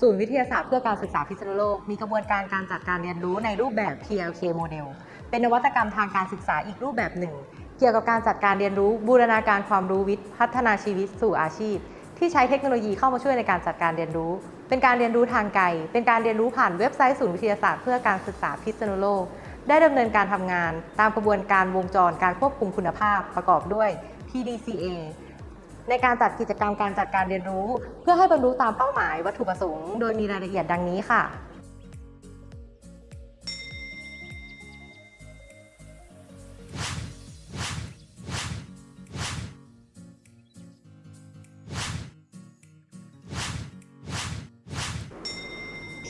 ศูนย์วิทยาศาสตร์เพื่อการศึกษาพิษณุโลก มีกระบวนการการจัดการเรียนรู้ในรูปแบบ PLK โมเดลเป็นนวัตกรรมทางการศึกษาอีกรูปแบบหนึ่ง เกี่ยวกับการจัดการเรียนรู้บูรณาการความรู้วิทย์ พัฒนาชีวิตสู่อาชีพ ที่ใช้เทคโนโลยีเข้ามาช่วยในการจัดการเรียนรู้ เป็นการเรียนรู้ทางไกล เป็นการเรียนรู้ผ่านเว็บไซต์ศูนย์วิทยาศาสตร์เพื่อการศึกษาพิษณุโลก ได้ดำเนินการทำงาน ตามกระบวนการวงจรการควบคุมคุณภาพประกอบด้วย PDCA ในการจัดกิจกรรมการจัดการเรียนรู้ เพื่อให้บรรลุตามเป้าหมายวัตถุประสงค์ โดยมีรายละเอียดดังนี้ค่ะ P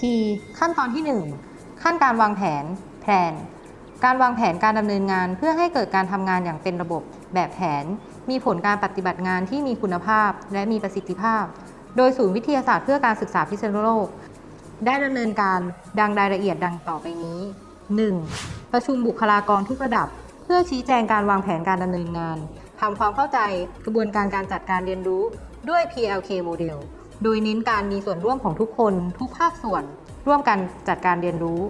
ขั้นตอนที่ 1 ขั้นการวางแผนแผนการวางแผนการดำเนินงานเพื่อให้เกิดการทำงานอย่างเป็นระบบแบบแผน มีผลการปฏิบัติงานที่มีคุณภาพและมีประสิทธิภาพ โดยศูนย์วิทยาศาสตร์เพื่อการศึกษาพิษณุโลก ได้ดำเนินการดังรายละเอียดดังต่อไปนี้ 1. ประชุมบุคลากรทุกระดับ เพื่อชี้แจงการวางแผนการดำเนินงานทำความเข้าใจกระบวนการการจัดการเรียนรู้ด้วย PLK โมเดลโดยเน้นการมีส่วนร่วมของทุกคนทุกภาคส่วน ร่วมกันจัดการเรียนรู้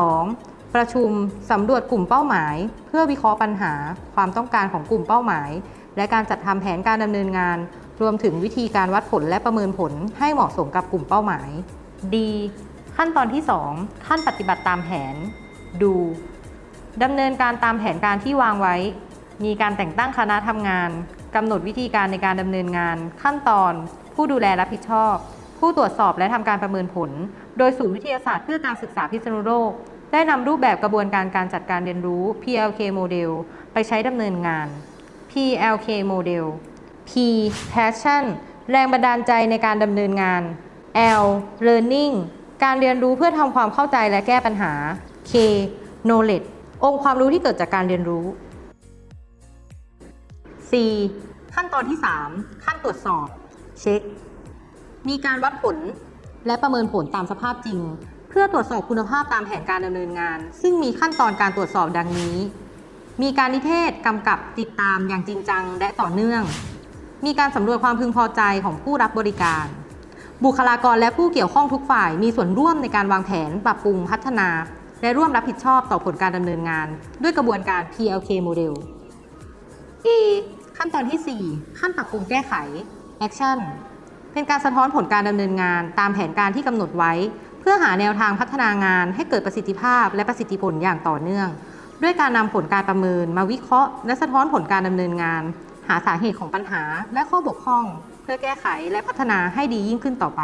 2. ประชุมสำรวจกลุ่มเป้าหมาย เพื่อวิเคราะห์ปัญหา ความต้องการของกลุ่มเป้าหมาย และการจัดทำแผนการดำเนินงาน รวมถึงวิธีการวัดผลและประเมินผลให้เหมาะสมกับกลุ่มเป้าหมาย D ขั้นตอนที่ 2 ขั้นปฏิบัติตามแผน ดูดำเนินการตามแผนการที่วางไว้ มีการแต่งตั้งคณะทำงานกำหนดวิธีการในการดำเนินงาน ขั้นตอน ผู้ดูแลรับผิดชอบ ผู้ตรวจสอบและทำการประเมินผล โดยศูนย์วิทยาศาสตร์เพื่อการศึกษาพิษณุโลก ได้นำรูปแบบกระบวนการการจัดการเรียนรู้ PLK โมเดลไปใช้ดำเนินงาน PLK โมเดล P passion แรงบันดาลใจในการดำเนินงาน L learning การเรียนรู้เพื่อทำความเข้าใจและแก้ปัญหา K knowledge องค์ความรู้ที่เกิดจากการเรียนรู้ C ขั้นตอนที่ 3 ขั้นตรวจสอบ เช็ค มีการวัดผลและประเมินผลตามสภาพจริง เพื่อตรวจสอบคุณภาพตามแผนการดำเนินงาน ซึ่งมีขั้นตอนการตรวจสอบดังนี้ มีการนิเทศกำกับติดตามอย่างจริงจังและต่อเนื่อง มีการสำรวจความพึงพอใจของผู้รับบริการ บุคลากรและผู้เกี่ยวข้องทุกฝ่าย มีส่วนร่วมในการวางแผนปรับปรุงพัฒนา และร่วมรับผิดชอบต่อผลการดำเนินงาน ด้วยกระบวนการ PLK โมเดล E ขั้นตอนที่ 4 ขั้นปรับปรุงแก้ไข Action เป็นการสะท้อนผลการดำเนินงานตามแผนการที่กำหนดไว้ เพื่อหาแนวทางพัฒนางานให้เกิดประสิทธิภาพและประสิทธิผลอย่างต่อเนื่อง ด้วยการนำผลการประเมินมาวิเคราะห์ และสะท้อนผลการดำเนินงาน หาสาเหตุของปัญหา และข้อบกพร่อง เพื่อแก้ไขและพัฒนาให้ดียิ่งขึ้นต่อไป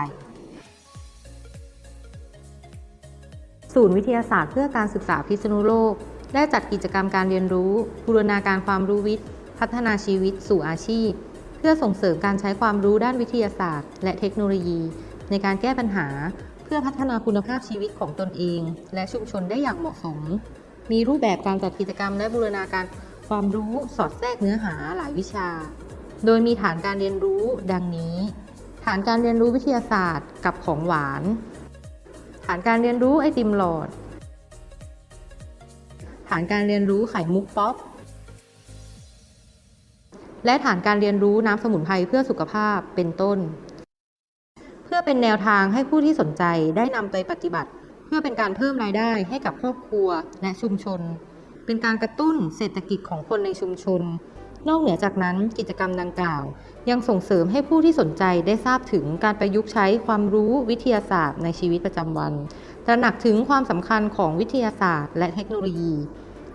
ศูนย์วิทยาศาสตร์เพื่อการศึกษาพิษณุโลก ได้จัดกิจกรรมการเรียนรู้บูรณาการความรู้วิทย์ พัฒนาชีวิต สู่อาชีพ เพื่อส่งเสริมการใช้ความรู้ด้านวิทยาศาสตร์ และเทคโนโลยี ในการแก้ปัญหา เพื่อพัฒนาคุณภาพชีวิตของตนเอง และชุมชนได้อย่างเหมาะสม มีรูปแบบการจัดกิจกรรมและบูรณาการความรู้สอดแทรกเนื้อหาหลายวิชา โดยมีฐานการเรียนรู้ดังนี้ ฐานการเรียนรู้วิทยาศาสตร์กับของหวาน ฐานการเรียนรู้ไอติมหลอด ฐานการเรียนรู้ไข่มุกป๊อป และฐานการเรียนรู้น้ำสมุนไพรเพื่อสุขภาพเป็นต้น เพื่อเป็นแนวทางให้ผู้ที่สนใจได้นำไปปฏิบัติ เพื่อเป็นการเพิ่มรายได้ให้กับครอบครัวและชุมชน เป็นการกระตุ้นเศรษฐกิจของคนในชุมชน นอกเหนือจากนั้นกิจกรรมดังกล่าว ยังส่งเสริมให้ผู้ที่สนใจได้ทราบถึงการประยุกต์ใช้ความรู้วิทยาศาสตร์ในชีวิตประจำวัน ตระหนักถึงความสำคัญของวิทยาศาสตร์ และเทคโนโลยี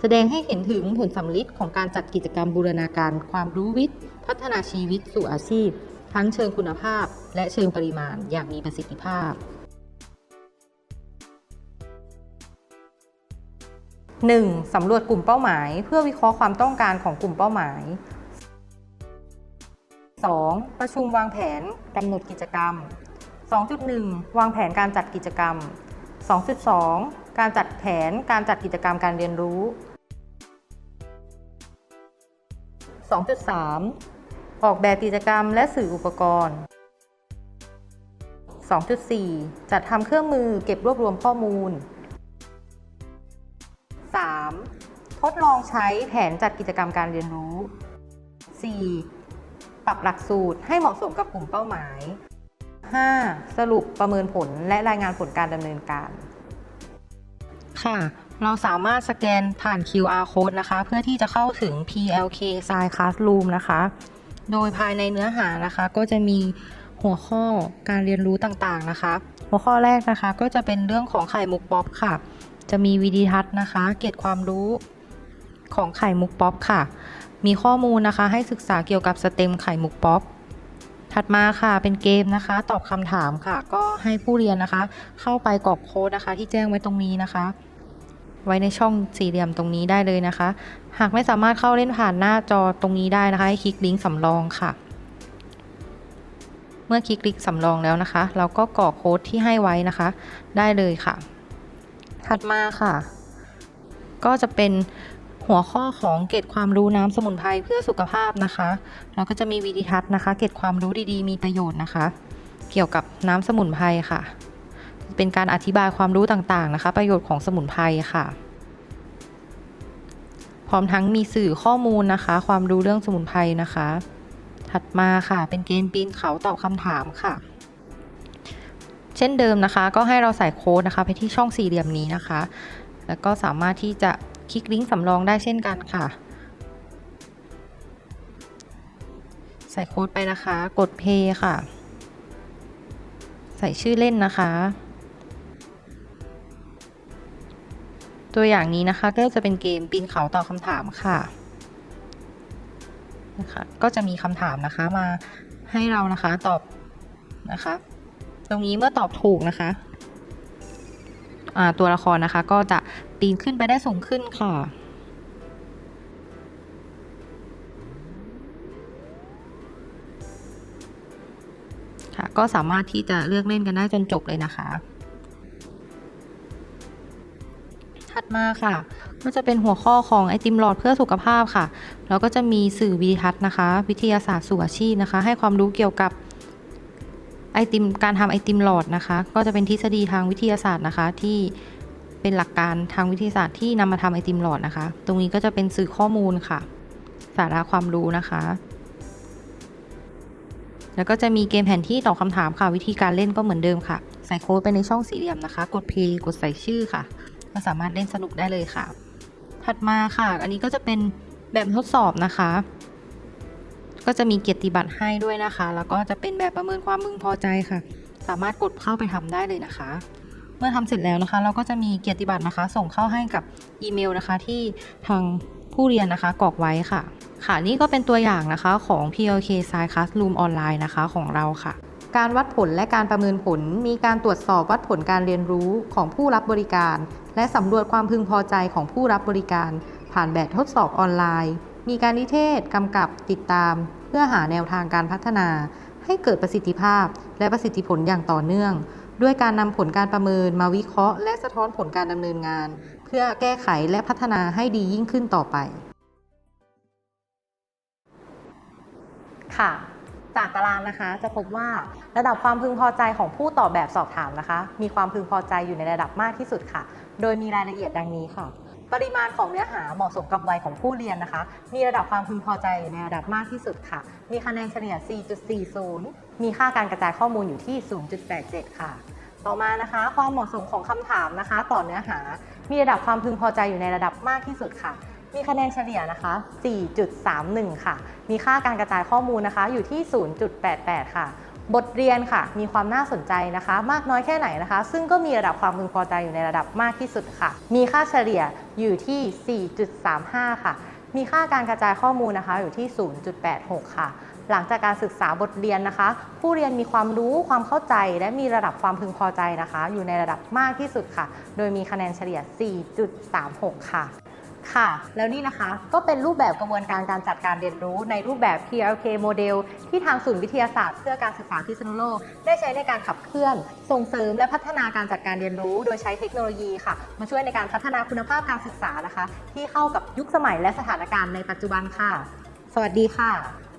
แสดงให้เห็นถึงผลสำลิดของการจัดกิจกรรมบูรณาการความรู้วิทย์ พัฒนาชีวิตสู่อาชีพ ทั้งเชิงคุณภาพ และเชิงปริมาณอย่างมีประสิทธิภาพ 1. สำรวจกลุ่มเป้าหมาย เพื่อวิเคราะห์ความต้องการของกลุ่มเป้าหมาย 2. ประชุมวางแผนกำหนดกิจกรรม 2.1 วางแผนการจัดกิจกรรม 2.2 การจัดแผนการจัดกิจกรรมการเรียนรู้ 2.3 ออกแบบกิจกรรมและสื่ออุปกรณ์ 2.4 จัดทำเครื่องมือเก็บรวบรวมข้อมูล 3. ทดลองใช้แผนจัดกิจกรรมการเรียนรู้ 4. ปรับหลักสูตรให้เหมาะสมกับกลุ่มเป้าหมาย 5. สรุปประเมินผลและรายงานผลการดำเนินการ ค่ะ เราสามารถสแกนผ่าน QR code นะคะ เพื่อที่จะเข้าถึง PLK Sign Classroom นะคะ โดยภายในเนื้อหานะคะ ก็จะมีหัวข้อการเรียนรู้ต่างๆนะคะ หัวข้อแรกนะคะก็จะเป็นเรื่องของไข่มุกป๊อปค่ะ จะมีวิดีทัศน์นะคะ เกร็ดความรู้ของไข่มุกป๊อปค่ะ มีข้อมูลนะคะให้ศึกษาเกี่ยวกับสเต็มไข่มุกป๊อป ถัดมาค่ะเป็นเกมนะคะ ตอบคำถามค่ะ ก็ให้ผู้เรียนนะคะ เข้าไปกรอกโค้ดนะคะ ที่แจ้งไว้ตรงนี้นะคะ ไว้ในช่องสี่เหลี่ยมตรงนี้ได้เลยนะคะ หากไม่สามารถเข้าเล่นผ่านหน้าจอตรงนี้ได้นะคะ ให้คลิกลิงก์สำรองค่ะ เมื่อคลิกลิงก์สำรองแล้วนะคะ เราก็กรอกโค้ดที่ให้ไว้นะคะ ได้เลยค่ะ ถัดมาค่ะ ก็จะเป็นหัวข้อของเกร็ดความรู้น้ำสมุนไพรเพื่อสุขภาพนะคะแล้วก็จะมีวิดีทัศน์นะคะ เกร็ดความรู้ดีๆ มีประโยชน์นะคะ เกี่ยวกับน้ำสมุนไพรค่ะ เป็นการอธิบายความรู้ต่างๆนะคะ ประโยชน์ของสมุนไพรค่ะ พร้อมทั้งมีสื่อข้อมูลนะคะ ความรู้เรื่องสมุนไพรนะคะ ถัดมาค่ะ เป็นเกมปีนเขาตอบคำถามค่ะ เช่นเดิมนะคะ ก็ให้เราใส่โค้ดนะคะไปที่ช่องสี่เหลี่ยมนี้นะคะ แล้วก็สามารถที่จะคลิกลิงก์สำรองได้เช่นกันค่ะ ใส่โค้ดไปนะคะ กด Pay ค่ะ ใส่ชื่อเล่นนะคะ ตัวอย่างนี้นะคะก็จะเป็นเกมปีนเขาตอบคำถามค่ะนะคะก็จะมีคำถามนะคะมาให้เรานะคะตอบนะคะ ตรงนี้เมื่อตอบถูกนะคะอ่าตัวละครนะคะ ก็จะปีนขึ้นไปได้สูงขึ้นค่ะ ค่ะ ก็สามารถที่จะเลือกเล่นกันได้จนจบเลยนะคะ ถัดมาค่ะ ก็จะเป็นหัวข้อของไอติมหลอดเพื่อสุขภาพค่ะ แล้วก็จะมีสื่อวิทัศน์นะคะ วิทยาศาสตร์สู่อาชีพนะคะ ให้ความรู้เกี่ยวกับ ไอติมการทำไอติมหลอดนะคะ ก็จะเป็นทฤษฎีทางวิทยาศาสตร์นะคะ ที่เป็นหลักการทางวิทยาศาสตร์ที่นำมาทำไอติมหลอดนะคะ ตรงนี้ก็จะเป็นสื่อข้อมูลค่ะ สาระความรู้นะคะ แล้วก็จะมีเกมแผนที่ตอบคำถามค่ะ วิธีการเล่นก็เหมือนเดิมค่ะ ใส่โค้ดไปในช่องสี่เหลี่ยมนะคะ กด P กดใส่ชื่อค่ะ ก็สามารถเล่นสนุกได้เลยค่ะ ถัดมาค่ะ อันนี้ก็จะเป็นแบบทดสอบนะคะ ก็จะมีเกียรติบัตรให้ด้วยนะคะ แล้วก็จะเป็นแบบประเมินความมึงพอใจค่ะ สามารถกดเข้าไปทำได้เลยนะคะ เมื่อทำเสร็จแล้วนะคะ เราก็จะมีเกียรติบัตรนะคะ ส่งเข้าให้กับอีเมลนะคะ ที่ทางผู้เรียนนะคะกรอกไว้ค่ะ ค่ะนี่ก็เป็นตัวอย่างนะคะของ PLK Science Classroom ออนไลน์นะคะของเราค่ะการวัดผลและการประเมินผล มีการตรวจสอบวัดผลการเรียนรู้ของผู้รับบริการ และสำรวจความพึงพอใจของผู้รับบริการ ผ่านแบบทดสอบออนไลน์ มีการนิเทศกำกับติดตาม เพื่อหาแนวทางการพัฒนา ให้เกิดประสิทธิภาพ และประสิทธิผลอย่างต่อเนื่อง ด้วยการนำผลการประเมินมาวิเคราะห์ และสะท้อนผลการดำเนินงาน เพื่อแก้ไขและพัฒนาให้ดียิ่งขึ้นต่อไป ค่ะ จากตารางนะคะจะพบว่าระดับความพึงพอใจของผู้ตอบแบบสอบถามนะคะ มีความพึงพอใจอยู่ในระดับมากที่สุดค่ะ โดยมีรายละเอียดดังนี้ค่ะ ปริมาณของเนื้อหาเหมาะสมกับวัยของผู้เรียนนะคะ มีระดับความพึงพอใจในระดับมากที่สุดค่ะ มีคะแนนเฉลี่ย 4.40 มีค่าการกระจายข้อมูลอยู่ที่ 0.87 ค่ะ ต่อมานะคะ ความเหมาะสมของคำถามนะคะ ต่อเนื้อหา มีระดับความพึงพอใจอยู่ในระดับมากที่สุดค่ะ มีคะแนนเฉลี่ยนะคะ 4.31 ค่ะ มีค่าการกระจายข้อมูลนะคะ อยู่ที่ 0.88 ค่ะ บทเรียนค่ะ มีความน่าสนใจนะคะ มากน้อยแค่ไหนนะคะ ซึ่งก็มีระดับความพึงพอใจอยู่ในระดับมากที่สุดค่ะ มีค่าเฉลี่ยอยู่ที่ 4.35 ค่ะ มีค่าการกระจายข้อมูลนะคะอยู่ที่ 0.86 ค่ะ หลังจากการศึกษาบทเรียนนะคะ ผู้เรียนมีความรู้ความเข้าใจ และมีระดับความพึงพอใจนะคะ อยู่ในระดับมากที่สุดค่ะ โดยมีคะแนนเฉลี่ย 4.36 ค่ะ ค่ะ แล้วนี่นะคะก็เป็นรูปแบบกระบวนการการจัดการเรียนรู้ในรูปแบบ PLK โมเดลที่ทางศูนย์วิทยาศาสตร์เพื่อการศึกษาพิษณุโลกได้ใช้ในการขับเคลื่อน ส่งเสริมและพัฒนาการจัดการเรียนรู้ โดยใช้เทคโนโลยีค่ะ มาช่วยในการพัฒนาคุณภาพการศึกษานะคะ ที่เข้ากับยุคสมัยและสถานการณ์ในปัจจุบันค่ะ สวัสดีค่ะ